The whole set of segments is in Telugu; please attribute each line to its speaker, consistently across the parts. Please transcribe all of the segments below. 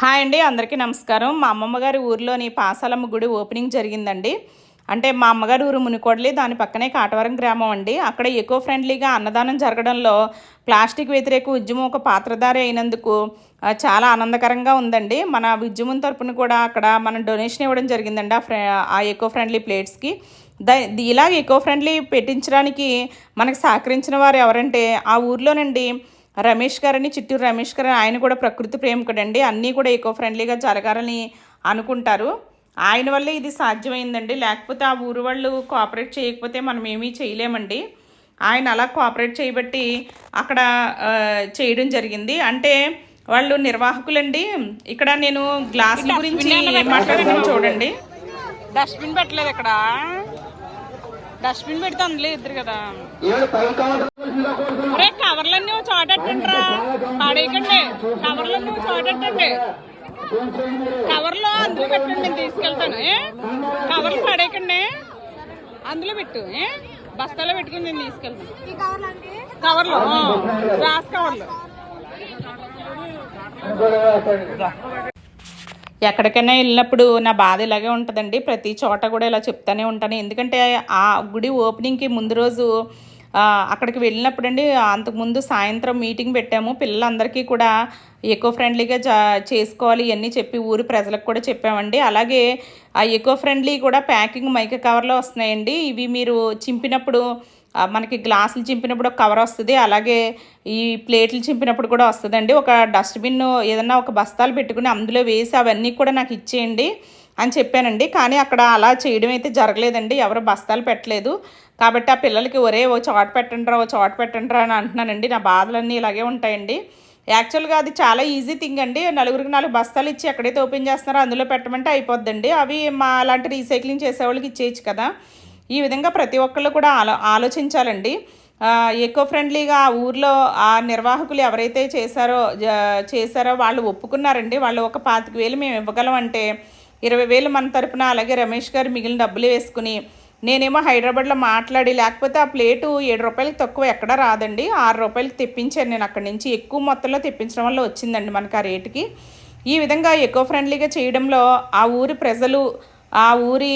Speaker 1: హాయ్ అండి అందరికీ నమస్కారం. మా అమ్మమ్మ గారి ఊరిలోని పాసాలమ్మ గుడి ఓపెనింగ్ జరిగిందండి. అంటే మా అమ్మగారి ఊరు మునికోడలి దాని పక్కనే కాటవరం గ్రామం అండి. అక్కడ ఎకో ఫ్రెండ్లీగా అన్నదానం జరగడంలో ప్లాస్టిక్ వ్యతిరేక ఉద్యమం ఒక పాత్రధారి అయినందుకు చాలా ఆనందకరంగా ఉందండి. మన ఉద్యమం తరపున కూడా అక్కడ మనం డొనేషన్ ఇవ్వడం జరిగిందండి ఆ ఫ్రె ఆ ఎకో ఫ్రెండ్లీ ప్లేట్స్కి ద ఇలాగ ఎకో ఫ్రెండ్లీ పెట్టించడానికి మనకు సహకరించిన వారు ఎవరంటే ఆ ఊర్లోనండి రమేష్ గారని చిత్తూరు రమేష్ గారు ఆయన కూడా ప్రకృతి ప్రేమికుడండి అన్నీ కూడా ఎకో ఫ్రెండ్లీగా జరగాలని అనుకుంటారు. ఆయన వల్లే ఇది సాధ్యమైందండి. లేకపోతే ఆ ఊరు వాళ్ళు కోఆపరేట్ చేయకపోతే మనం ఏమీ చేయలేమండి. ఆయన అలా కోఆపరేట్ చేయబట్టి అక్కడ చేయడం జరిగింది. అంటే వాళ్ళు నిర్వాహకులండి. ఇక్కడ నేను గ్లాసుల గురించి మాట్లాడాను చూడండి. డస్ట్బిన్ పెట్టలేదు ఇక్కడ. డస్ట్బిన్ పెడితే అందులో ఇద్దరు కదా. ఒరే కవర్లన్నీ ఓ చోట ఎట్టండిరా పాడేయకండి. కవర్లన్నీ ఓ చోట ఎట్టండి కవర్లో అందులో పెట్టండి నేను తీసుకెళ్తాను? కవర్లు పడేయకండి. అందులో పెట్టు ఏ? బస్తాలో పెట్టుకుని నేను తీసుకెళ్తాను. కవర్లో గ్లాస్ కవర్లు ఎక్కడికైనా వెళ్ళినప్పుడు నా బాధ ఇలాగే ఉంటుందండి. ప్రతి చోట కూడా ఇలా చెప్తానే ఉంటాను. ఎందుకంటే ఆ గుడి ఓపెనింగ్కి ముందు రోజు అక్కడికి వెళ్ళినప్పుడు అండి అంతకుముందు సాయంత్రం మీటింగ్ పెట్టాము. పిల్లలందరికీ కూడా ఎకో ఫ్రెండ్లీగా జా చేసుకోవాలి ఇవన్నీ చెప్పి ఊరి ప్రజలకు కూడా చెప్పామండి. అలాగే ఆ ఎకో ఫ్రెండ్లీ కూడా ప్యాకింగ్ మైక కవర్లో వస్తున్నాయండి. ఇవి మీరు చింపినప్పుడు మనకి గ్లాసులు చింపినప్పుడు ఒక కవర్ వస్తుంది అలాగే ఈ ప్లేట్లు చింపినప్పుడు కూడా వస్తుందండి. ఒక డస్ట్బిన్ ఏదన్నా ఒక బస్తాలు పెట్టుకుని అందులో వేసి అవన్నీ కూడా నాకు ఇచ్చేయండి అని చెప్పానండి. కానీ అక్కడ అలా చేయడం అయితే జరగలేదండి. ఎవరు బస్తాలు పెట్టలేదు. కాబట్టి ఆ పిల్లలకి ఒరే ఓ చోట పెట్టండిరా ఓ చోట పెట్టండిరా అని అంటున్నానండి. నా బాధలన్నీ ఇలాగే ఉంటాయండి. యాక్చువల్గా అది చాలా ఈజీ థింగ్ అండి. నలుగురికి నాలుగు బస్తాలు ఇచ్చి ఎక్కడైతే ఓపెన్ చేస్తున్నారో అందులో పెట్టమంటే అయిపోద్దండి. అవి మా అలాంటి రీసైక్లింగ్ చేసేవాళ్ళకి ఇచ్చేయచ్చు కదా. ఈ విధంగా ప్రతి ఒక్కళ్ళు కూడా ఆలో ఆలోచించాలండి. ఎకో ఫ్రెండ్లీగా ఆ ఊర్లో ఆ నిర్వాహకులు ఎవరైతే చేశారో చేశారో వాళ్ళు ఒప్పుకున్నారండి. వాళ్ళు ఒక పాతిక వేలు మేము ఇవ్వగలం అంటే ఇరవై వేలు మన తరపున అలాగే రమేష్ గారు మిగిలిన డబ్బులు వేసుకుని నేనేమో హైదరాబాద్లో మాట్లాడి లేకపోతే ఆ ప్లేటు ఏడు రూపాయలకి తక్కువ ఎక్కడా రాదండి. ఆరు రూపాయలకి తెప్పించాను నేను అక్కడి నుంచి. ఎక్కువ మొత్తంలో తెప్పించడం వల్ల వచ్చిందండి మనకు ఆ రేటుకి. ఈ విధంగా ఎకో ఫ్రెండ్లీగా చేయడంలో ఆ ఊరి ప్రజలు ఆ ఊరి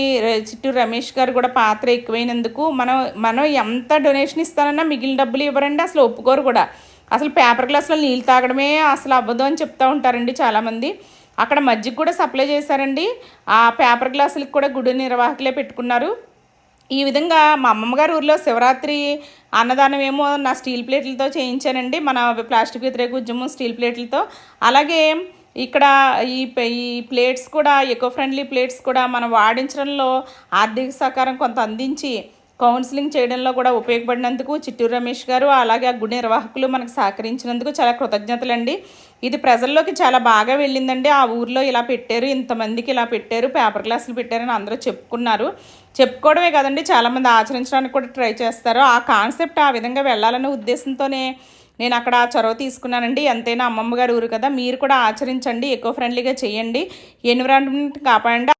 Speaker 1: చిట్టూరు రమేష్ గారు కూడా పాత్ర ఎక్కువైనందుకు మనం మనం ఎంత డొనేషన్ ఇస్తానన్నా మిగిలిన డబ్బులు ఇవ్వరండి అసలు ఒప్పుకోరు కూడా. అసలు పేపర్ గ్లాసులో నీళ్ళు తాగడమే అసలు అవ్వదు అని చెప్తూ ఉంటారండి చాలామంది. అక్కడ మజ్జిగ కూడా సప్లై చేశారండి. ఆ పేపర్ గ్లాసులకు కూడా గుడి నిర్వాహకులే పెట్టుకున్నారు. ఈ విధంగా మా అమ్మమ్మగారు ఊర్లో శివరాత్రి అన్నదానం ఏమో నా స్టీల్ ప్లేట్లతో చేయించానండి. మన ప్లాస్టిక్ వ్యతిరేక ఉద్యమం స్టీల్ ప్లేట్లతో. అలాగే ఇక్కడ ఈ ఈ ప్లేట్స్ కూడా ఎకో ఫ్రెండ్లీ ప్లేట్స్ కూడా మనం వాడించడంలో ఆర్థిక సహకారం కొంత అందించి కౌన్సిలింగ్ చేయడంలో కూడా ఉపయోగపడినందుకు చిట్టూరు రమేష్ గారు అలాగే ఆ గుడి నిర్వాహకులు మనకు సహకరించినందుకు చాలా కృతజ్ఞతలండి. ఇది ప్రజల్లోకి చాలా బాగా వెళ్ళిందండి. ఆ ఊర్లో ఇలా పెట్టారు ఇంతమందికి ఇలా పెట్టారు పేపర్ గ్లాసులు పెట్టారని అందరూ చెప్పుకున్నారు. చెప్పుకోవడమే కదండి చాలామంది ఆచరించడానికి కూడా ట్రై చేస్తారు. ఆ కాన్సెప్ట్ ఆ విధంగా వెళ్ళాలనే ఉద్దేశంతోనే నేను అక్కడ చొరవ తీసుకున్నానండి. ఎంతైనా అమ్మమ్మ గారి ఊరు కదా. మీరు కూడా ఆచరించండి. ఎకో ఫ్రెండ్లీగా చేయండి. ఎన్విరాన్మెంట్ కాపాడండి.